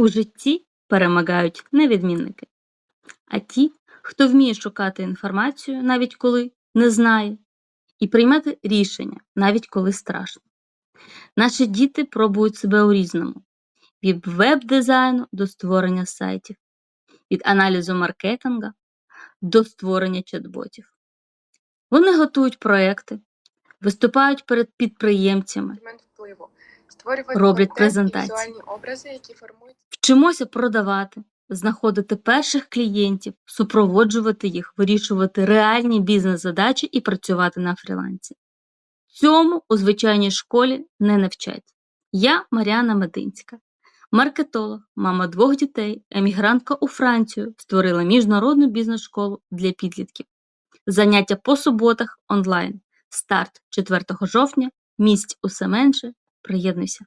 У житті перемагають не відмінники, а ті, хто вміє шукати інформацію, навіть коли не знає, і приймати рішення, навіть коли страшно. Наші діти пробують себе у різному: від веб-дизайну до створення сайтів, від аналізу маркетинга до створення чат-ботів. Вони готують проекти, виступають перед підприємцями, створювати Роблять презентації. образи, які формують Вчимося продавати, знаходити перших клієнтів, супроводжувати їх, вирішувати реальні бізнес-задачі і працювати на фрілансі. Цьому у звичайній школі не навчать. Я Маріана Мединська, маркетолог, мама двох дітей, емігрантка у Францію, створила міжнародну бізнес-школу для підлітків. Заняття по суботах онлайн. Старт 4 жовтня. Місць усе менше. Приєднуйся.